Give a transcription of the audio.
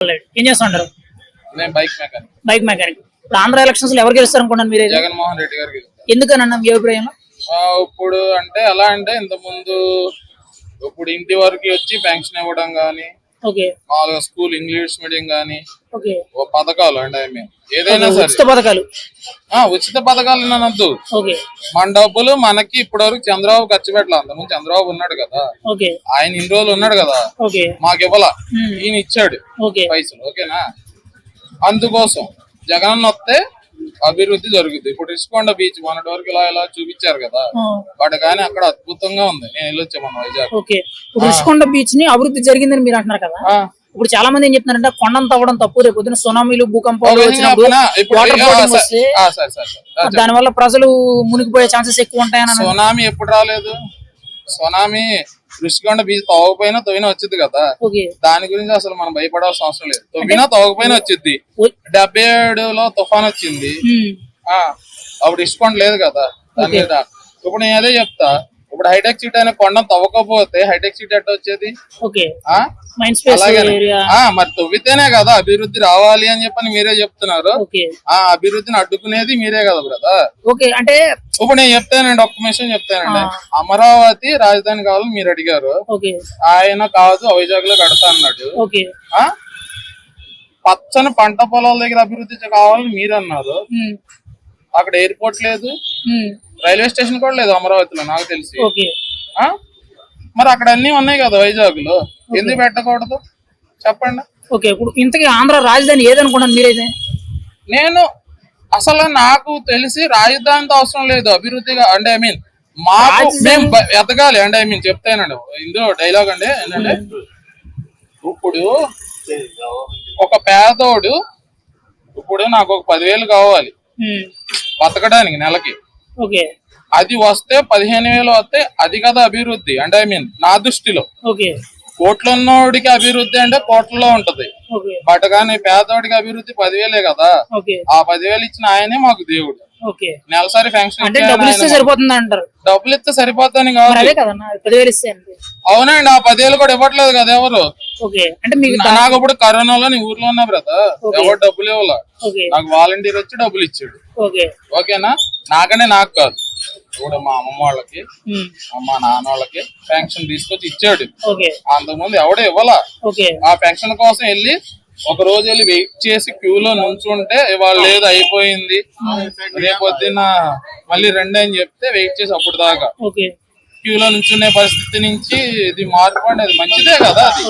ఏం చేస్తుంటారు bike mechanic bike mechanic ఇప్పుడు ఆంధ్ర ఎలక్షన్స్లో ఎవరు గెలుస్తారు అనుకున్నాను మీరు జగన్మోహన్ రెడ్డి గారికి ఎందుకనన్నా మీ అభిప్రాయంలో ఇప్పుడు అంటే ఎలా అంటే ఇంత ముందు ఇప్పుడు ఇంటి వరకు వచ్చి పెన్షన్ ఇవ్వడం గానీ ఓకే మామూలుగా స్కూల్ ఇంగ్లీష్ మీడియం గానీ పథకాలు మీన్ ఏదైనా సరే. ఉచిత పథకాలు. ఆ, ఉచిత పథకాలు ఓకే. మన డబ్బులు మనకి ఇప్పటి వరకు చంద్రబాబు ఖర్చు పెట్టాలి. అంతకుముందు చంద్రబాబు ఉన్నాడు కదా. ఆయన ఇన్ని రోజులు ఉన్నాడు కదా. మాకు ఇవ్వాల. ఈయన ఇచ్చాడు పైసలు. ఓకేనా? అందుకోసం జగన్ వస్తే అభివృద్ధి జరుగుతుంది ఇప్పుడు రిషికొండ బీచ్ మొన్నటి వరకు ఇలా ఇలా చూపించారు కదా. వాటి కానీ అక్కడ అద్భుతంగా ఉంది. నేను వెళ్ళొచ్చా మన వైజాగ్. ఓకే. ఇప్పుడు రుషికొండ బీచ్ని అభివృద్ధి జరిగిందని మీరు అంటున్నారు కదా. ఇప్పుడు చాలా మంది ఏం చెప్తున్నారంటే కొండను తవ్వడం తప్పు. రేపు పొద్దున సునామీలు భూకంపాలు వచ్చినప్పుడు వాటర్. దానివల్ల ప్రజలు మునిగిపోయే ఛాన్సెస్ ఎక్కువ ఉంటాయని. సునామీ ఎప్పుడు రాలేదు? సునామీ రుషికొండ బీచ్ తవ్వకపోయినా తవ్వినా వచ్చింది కదా. దాని గురించి అసలు మనం భయపడాల్సిన అవసరం లేదు. తవ్వినా తవ్వకపోయినా వచ్చింది డెబ్బై ఏడులో తుఫాన్ వచ్చింది. ఆ అప్పుడు ఇసుకోండి లేదు కదా. దాని మీద. ఇప్పుడు నేను అదే చెప్తా. ఇప్పుడు హైటెక్ సిటీ అనే కొండ తవ్వకపోతే హైటెక్ సిటీ ఎట్ట వచ్చేది? అలాగే మరి తవ్వితేనే కదా అభివృద్ధి రావాలి అని చెప్పని మీరే చెప్తున్నారు. ఆ అభివృద్ధిని అడ్డుకునేది మీరే కదా బ్రదర్. ఓకే అంటే ఇప్పుడు నేను చెప్తానండి ఒక్క విషయం చెప్తానండి. అమరావతి రాజధాని కావాలని మీరు అడిగారు. ఆయన కాదు వైజాగ్లో కడతా అన్నాడు పచ్చని పంట పొలాల దగ్గర అభివృద్ధి కావాలని మీరు అన్నారు. అక్కడ ఎయిర్పోర్ట్ లేదు. రైల్వే స్టేషన్ కూడా లేదు అమరావతిలో నాకు తెలిసి. ఓకే. ఆ? మరి అక్కడ అన్ని ఉన్నాయి కదా వైజాగ్లో ఎందుకు పెట్టకూడదు? చెప్పండి. ఓకే ఇప్పుడు ఇంతకీ ఆంధ్ర రాజధాని ఏదనుకున్నాను మీరైతే? నేను అసలు నాకు తెలిసి రాజధానితో అవసరం లేదు అభివృద్ధిగా అంటే ఐ మీన్ మాకు రాజధాని- మేము బ- ఎదగాలి అంటే ఐ మీన్ చెప్తానండి. ఇందులో డైలాగ్ అండి ఏంటంటే ఇప్పుడు ఒక పేదోడు ఇప్పుడు నాకు ఒక పదివేలు కావాలి. బతకడానికి నెలకి. అది వస్తే పదిహేను వేలు వస్తే అది కదా అభివృద్ధి. అంటే ఐ మీన్ నా దృష్టిలో. ఓకే. కోట్లు ఉన్నోడికి అభివృద్ధి అంటే కోట్లలో ఉంటది. బట్ కానీ పేదోడికి అభివృద్ధి పదివేలే కదా. ఆ పదివేలు ఇచ్చిన ఆయనే మాకు దేవుడు. నెలసరి ఫంక్షన్ డబ్బులు ఇస్తే సరిపోతుంది అంటారు. డబ్బులు ఇస్తే సరిపోతాని మరి కాదు అవునండి ఆ పదివేలు కూడా ఇవ్వట్లేదు కదా ఎవరు? ఓకే. అంటే మీకు నాకు ఇప్పుడు కరోనాలో నీ ఊర్లో ఉన్నా బ్రదర్. ఎవరు డబ్బులు ఇవ్వాల. నాకు వాలంటీర్ వచ్చి డబ్బులు ఇచ్చాడు. ఓకే. ఓకేనా? నాకనే నాకు కాదు. ఇప్పుడు మా అమ్మమ్మ వాళ్ళకి ఉమ్, మా నాన్న వాళ్ళకి పెన్షన్ తీసుకొచ్చి ఇచ్చాడు. అంతకుముందు ఎవడో ఇవ్వాల. ఆ పెన్షన్ కోసం వెళ్ళి ఒక రోజు వెళ్ళి వెయిట్ చేసి క్యూలో నుంచుంటే ఇవాళ లేదు అయిపోయింది. రేపొద్దున మళ్ళీ రండి అని చెప్తే వెయిట్ చేసి అప్పుడు దాకా. క్యూలో నుంచునే పరిస్థితి నుంచి ఇది మార్పు అంటే అది మంచిదే కదా అది.